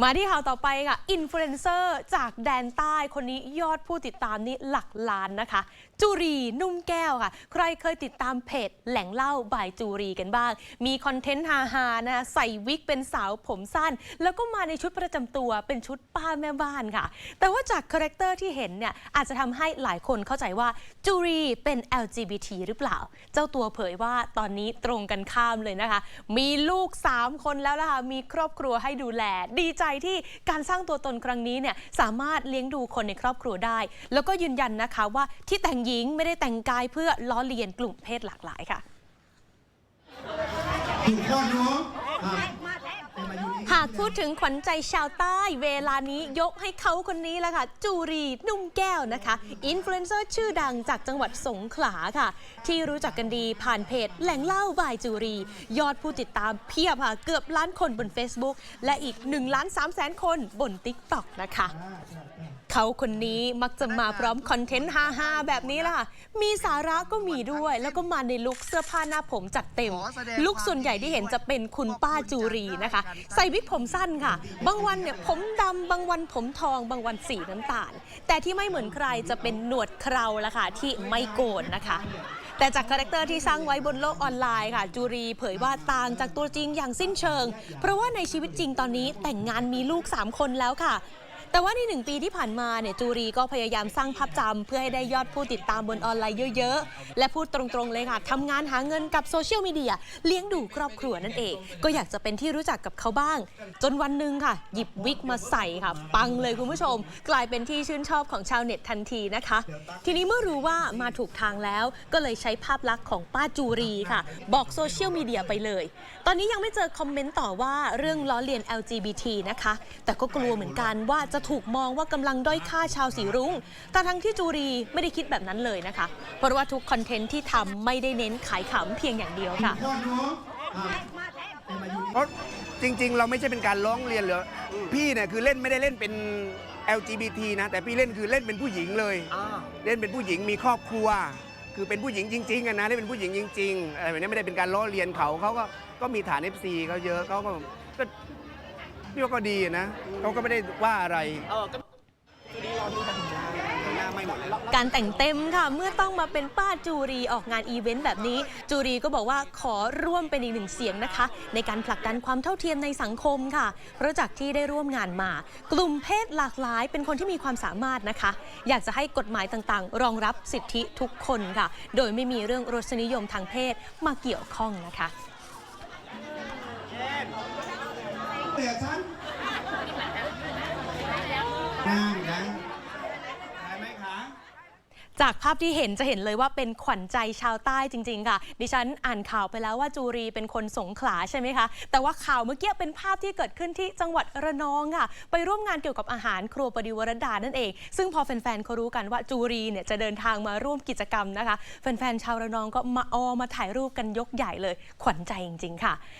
มาที่ข่าวต่อไปค่ะ อินฟลูเอนเซอร์จากแดนใต้คนนี้ยอดผู้ติดตามนี่หลักล้านนะคะ จูรีนุ่มแก้วค่ะ ใครเคยติดตามเพจแหล่งเล่าบายจูรีกันบ้าง มีคอนเทนต์ฮาๆนะคะใส่วิกเป็นสาวผมสั้น แล้วก็มาในชุดประจำตัวเป็นชุดป้าแม่บ้านค่ะ แต่ว่าจากคาแรคเตอร์ที่เห็นเนี่ยอาจจะทำให้หลายคนเข้าใจว่าจูรีเป็น LGBT หรือเปล่า เจ้าตัวเผยว่าตอนนี้ตรงกันข้ามเลยนะคะ มีลูก 3 คนแล้วนะคะมีครอบครัวให้ดูแลดีใจที่การสร้างตัวตนครั้งนี้เนี่ยสามารถเลี้ยงดูคนในครอบครัวได้ แล้วก็ยืนยันนะคะว่าที่แต่งหญิงไม่ได้แต่งกายเพื่อล้อเลียนกลุ่มเพศหลากหลายค่ะถูกต้องเนาะากพูดถึงขวัญใจชาวใต้ เวลานี้ยกให้เขาคนนี้แหละค่ะ จูรีนุ่มแก้วนะคะอินฟลูเอนเซอร์ชื่อดังจากจังหวัดสงขลาค่ะ ที่รู้จักกันดีผ่านเพจแหล่งเล่าบายจูรี ยอดผู้ติดตามเพียบค่ะ เกือบล้านคนบน Facebook และอีก1ล้าน3แสนคนบน TikTok นะคะ เขาคนนี้มักจะมาพร้อมคอนเทนต์ฮาๆ แบบนี้ล่ะค่ะ มีสาระก็มีด้วย แล้วก็มาในลุคเสื้อผ้าหน้าผมจัดเต็ม ลุคส่วนใหญ่ที่เห็นจะเป็นคุณป้าจูรีนะคะ ใส่วิกผมสั้นค่ะ บางวันเนี่ยผมดำบางวันผมทอง บางวันสีน้ำตาล แต่ที่ไม่เหมือนใครจะเป็นหนวดเคราละค่ะที่ไม่โกนนะคะแต่จากคาแรคเตอร์ที่สร้างไว้บนโลกออนไลน์ค่ะ จูรีเผยว่าต่างจากตัวจริงอย่างสิ้นเชิง เพราะว่าในชีวิตจริงตอนนี้แต่งงานมีลูก 3 คนแล้วค่ะ แต่ว่าในหนึ่งปีที่ผ่านมาเนี่ยจูรีก็พยายามสร้างภาพจำเพื่อให้ได้ยอดผู้ติดตามบนออนไลน์เยอะๆ และพูดตรงๆเลยค่ะทำงานหาเงินกับโซเชียลมีเดียเลี้ยงดูครอบครัวนั่นเอง ก็อยากจะเป็นที่รู้จักกับเขาบ้าง จนวันหนึ่งค่ะ หยิบวิกมาใส่ค่ะ ปังเลยคุณผู้ชม กลายเป็นที่ชื่นชอบของชาวเน็ตทันทีนะคะ ทีนี้เมื่อรู้ว่ามาถูกทางแล้ว ก็เลยใช้ภาพลักษณ์ของป้าจูรีค่ะ บอกโซเชียลมีเดียไปเลย ตอนนี้ยังไม่เจอคอมเมนต์ต่อว่าเรื่องล้อเลียน LGBT นะคะ แต่ก็กลัวเหมือนกันว่าจะถูกมองว่ากำลังด้อยค่าชาวสีรุ้ง แต่ทั้งที่จูรีไม่ได้คิดแบบนั้นเลยนะคะ เพราะว่าทุกคอนเทนต์ที่ทำไม่ได้เน้นขายขำเพียงอย่างเดียวค่ะถูกต้องเนาะครับเพราะจริง ๆ เราไม่ใช่เป็นการร้องเรียนเหรอพี่เนี่ยคือเล่นไม่ได้เล่นเป็น LGBT นะ แต่พี่เล่นคือเล่นเป็นผู้หญิงเลย เล่นเป็นผู้หญิงมีครอบครัว คือเป็นผู้หญิงจริงๆอะนะเล่นเป็นผู้หญิงจริงๆอะไรแบบนี้ไม่ได้เป็นการล้อเลียนเขาเขาก็ก็มีฐาน FC เขาเยอะเขาก็ก็ พี่ว่าก็ดีนะเขาก็ไม่ได้ว่าอะไรหน้าไม่หมดเลย การแต่งเต็มค่ะ เมื่อต้องมาเป็นป้าจูรีออกงานอีเวนต์แบบนี้ จูรีก็บอกว่าขอร่วมเป็นอีกหนึ่งเสียงนะคะ ในการผลักดันความเท่าเทียมในสังคมค่ะ เพราะจากที่ได้ร่วมงานมา กลุ่มเพศหลากหลาย เป็นคนที่มีความสามารถนะคะ อยากจะให้กฎหมายต่างๆ รองรับสิทธิทุกคนค่ะ โดยไม่มีเรื่องรสนิยมทางเพศมาเกี่ยวข้องนะคะ เดี๋ยวฉันนั่งนะได้ไหมคะ จากภาพที่เห็นจะเห็นเลยว่าเป็นขวัญใจชาวใต้จริง ๆ ค่ะ ดิฉันอ่านข่าวไปแล้วว่าจูรีเป็นคนสงขลาใช่ไหมคะ แต่ว่าข่าวเมื่อกี้เป็นภาพที่เกิดขึ้นที่จังหวัดระนองค่ะ ไปร่วมงานเกี่ยวกับอาหารครัวปดิวรดานั่นเอง ซึ่งพอแฟนๆเขารู้กันว่าจูรีเนี่ยจะเดินทางมาร่วมกิจกรรมนะคะ แฟนๆชาวระนองก็มาออมาถ่ายรูปกันยกใหญ่เลย ขวัญใจจริง ๆ ค่ะ